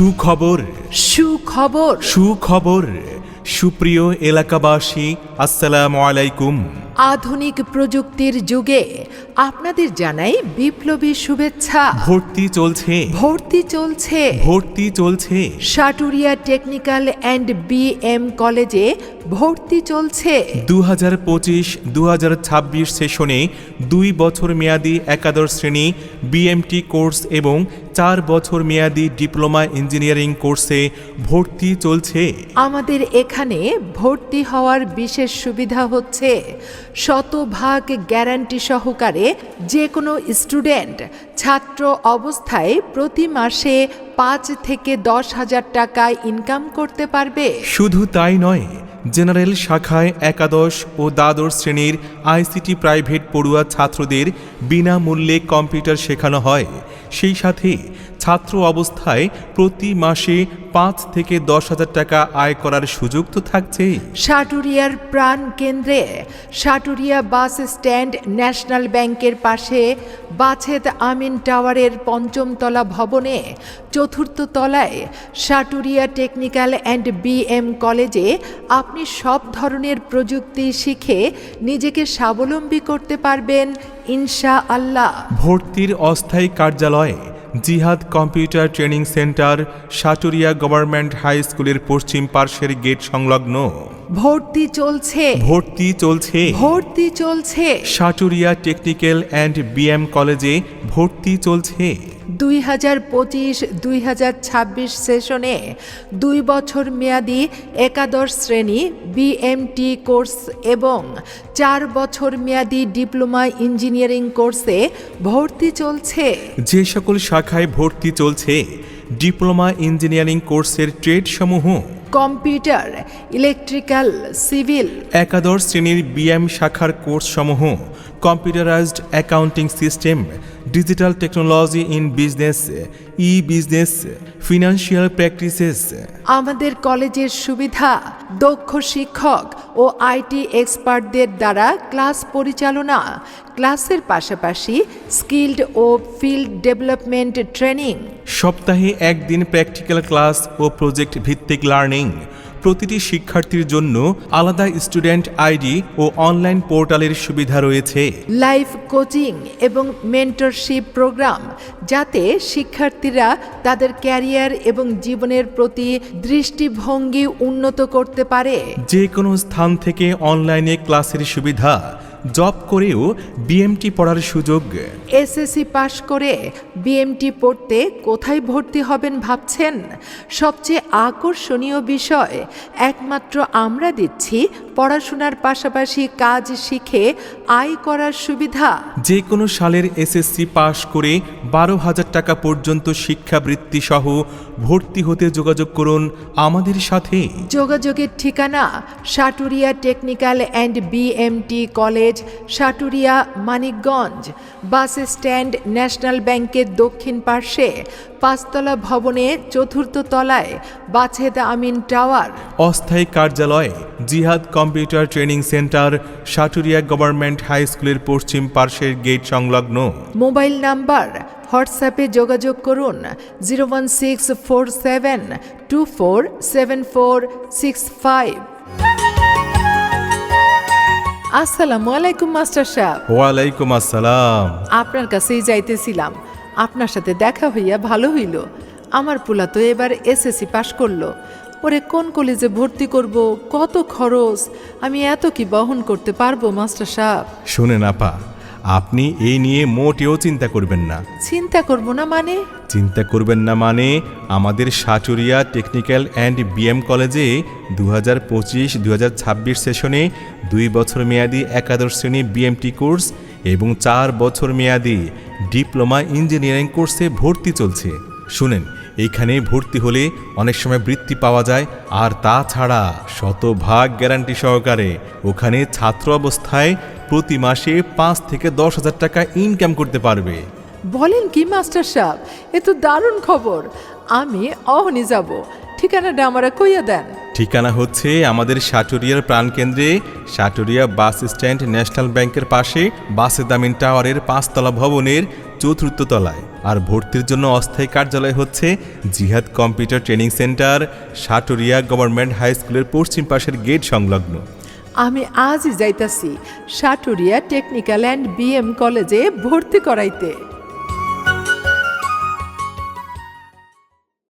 সুখবর। সুখবর। সুখবর। সুপ্রিয় এলাকাবাসী আসসালামু আলাইকুম। আধুনিক প্রযুক্তির যুগে আপনাদের জানাই বিপ্লবী শুভেচ্ছা। ভর্তি চলছে। ভর্তি চলছে। ভর্তি চলছে। সাটুরিয়া টেকনিক্যাল অ্যান্ড বিএম কলেজে ভর্তি চলছে। দু হাজার পঁচিশ দু হাজার ছাব্বিশ সেশনে দুই বছর মেয়াদি একাদশ শ্রেণি বিএমটি কোর্স এবং চার বছর মেয়াদি ডিপ্লোমা ইঞ্জিনিয়ারিং কোর্সে ভর্তি চলছে। আমাদের এখানে ভর্তি হওয়ার বিশেষ সুবিধা হচ্ছে। শতভাগ গ্যারান্টি সহকারে যে কোনো স্টুডেন্ট ছাত্র অবস্থায় প্রতি মাসে পাঁচ থেকে দশ হাজার টাকা ইনকাম করতে পারবে। শুধু তাই নয়, জেনারেল শাখায় একাদশ ও দ্বাদশ শ্রেণির আইসিটি প্রাইভেট পড়ুয়া ছাত্রদের বিনামূল্যে কম্পিউটার শেখানো হয়। সেই সাথে ছাত্র অবস্থায় প্রতি মাসে পাঁচ থেকে দশ হাজার টাকা আয় করার সুযোগ তো থাকছেই। সাটুরিয়ার প্রাণ কেন্দ্রে সাটুরিয়া বাস স্ট্যান্ড ন্যাশনাল ব্যাংকের পাশে বাছেদ আমিন টাওয়ারের পঞ্চম তলা ভবনে চতুর্থ তলায় সাটুরিয়া টেকনিক্যাল অ্যান্ড বিএম কলেজে আপনি সব ধরনের প্রযুক্তি শিখে নিজেকে স্বাবলম্বী করতে পারবেন ইনশা আল্লাহ ভর্তির অস্থায়ী কার্যালয় Jihad computer training center Saturia government high স্কুলের পশ্চিম পার্শ্বের গেট সংলগ্ন। ভর্তি চলছে। ভর্তি চলছে। ভর্তি চলছে। সাটুরিয়া টেকনিক্যাল অ্যান্ড বিএম কলেজে ভর্তি চলছে। দুই হাজার পঁচিশ, দুই হাজার ছাব্বিশ সেশনে দুই বছর মেয়াদি একাদশ শ্রেণি বিএমটি কোর্স এবং চার বছর মেয়াদি ডিপ্লোমা ইঞ্জিনিয়ারিং কোর্সে ভর্তি চলছে। যে সকল শাখায় ভর্তি চলছে, ডিপ্লোমা ইঞ্জিনিয়ারিং কোর্সের ট্রেডসমূহ কম্পিউটার ইলেকট্রিক্যাল সিভিল। একাদশ শ্রেণির বিএম শাখার কোর্সসমূহ computerized accounting system digital technology in business e business financial practices. আমাদের কলেজের সুবিধা দক্ষ শিক্ষক ও আইটি এক্সপার্টদের দ্বারা ক্লাস পরিচালনা ক্লাসের পাশাপাশি স্কিল্ড ও ফিল্ড ডেভেলপমেন্ট ট্রেনিং। সপ্তাহে একদিন প্র্যাকটিক্যাল ক্লাস ও প্রজেক্ট ভিত্তিক লার্নিং। প্রতিটি শিক্ষার্থীর জন্য আলাদা স্টুডেন্ট আইডি ও অনলাইন পোর্টালের সুবিধা রয়েছে। লাইফ কোচিং এবং মেন্টরশিপ প্রোগ্রাম যাতে শিক্ষার্থীরা তাদের ক্যারিয়ার এবং জীবনের প্রতি দৃষ্টিভঙ্গি উন্নত করতে পারে। যে কোনো স্থান থেকে অনলাইনে ক্লাসের সুবিধা জব করেও বিএমটি পড়ার সুযোগ। এসএসসি পাশ করে বিএমটি পড়তে কোথায় ভর্তি হবেন ভাবছেন? সবচেয়ে আকর্ষণীয় বিষয়, একমাত্র আমরা দিচ্ছি পড়াশোনার পাশাপাশি কাজ শিখে আয় করার সুবিধা। যে কোনো সালের এসএসসি পাশ করে বারো হাজার টাকা পর্যন্ত শিক্ষাবৃত্তি সহ ভর্তি হতে যোগাযোগ করুন আমাদের সাথে। যোগাযোগের ঠিকানা Saturia technical and BMT college Saturia Manikganj. Bus stand national ব্যাংকের দক্ষিণ পার্শ্বে পাঁচতলা ভবনে চতুর্থ তলায় বাছেদ আমিন টাওয়ার। অস্থায়ী কার্যালয়ে Jihad computer training center Saturia government high স্কুলের পশ্চিম পার্শ্বের গেট সংলগ্ন। মোবাইল নাম্বার হোয়াটসঅ্যাপে যোগাযোগ করুন zero one six four seven two four seven four six five. আসসালামু আলাইকুম মাস্টার সাহেব। ওয়ালাইকুম আসসালাম। আপনার কাছেই যাইতেছিলাম। আপনার সাথে দেখা হইয়া ভালো হইল। আমার পোলা তো এবার এসএসসি পাশ করল। ওরে কোন কলেজে ভর্তি করব কত খরচ আমি এত কি বহন করতে পারব মাস্টার সাহেব? শুনেন আপা আপনি এই নিয়ে মোটেও চিন্তা করবেন না। চিন্তা করব না মানে? চিন্তা করবেন না মানে আমাদের সাচুরিয়া টেকনিক্যাল অ্যান্ড বিএম কলেজে দু হাজার পঁচিশ দু হাজার ছাব্বিশ সেশনে দুই বছর মেয়াদি একাদশ শ্রেণি বিএমটি কোর্স এবং চার বছর মেয়াদি ডিপ্লোমা ইঞ্জিনিয়ারিং কোর্সে ভর্তি চলছে। শুনেন, এইখানে ভর্তি হলে অনেক সময় বৃত্তি পাওয়া যায়, আর তাছাড়া শতভাগ গ্যারান্টি সহকারে ওখানে ছাত্র অবস্থায় প্রতি মাসে পাঁচ থেকে দশ হাজার টাকা ইনকাম করতে পারবে। বলেন কি, মাস্টার সাহেব? এ তো দারুণ খবর। আমি অহনি যাব। ঠিকানাটা আমারা কইয়া দেন। ঠিকানা হচ্ছে আমাদের সাটুরিয়ার প্রাণকেন্দ্রে, সাটুরিয়া বাস স্ট্যান্ড ন্যাশনাল ব্যাংকের পাশে বাসে দামিন টাওয়ারের পাঁচতলা ভবনের চতুর্থ তলায়। আর ভর্তির জন্য অস্থায়ী কার্যালয় হচ্ছে Jihad computer training center, Saturia government high স্কুলের পশ্চিম পাশের গেট সংলগ্ন। আমি আজই যাইতাছি সাটুরিয়া টেকনিক্যাল অ্যান্ড বিএম কলেজে ভর্তি করাইতে।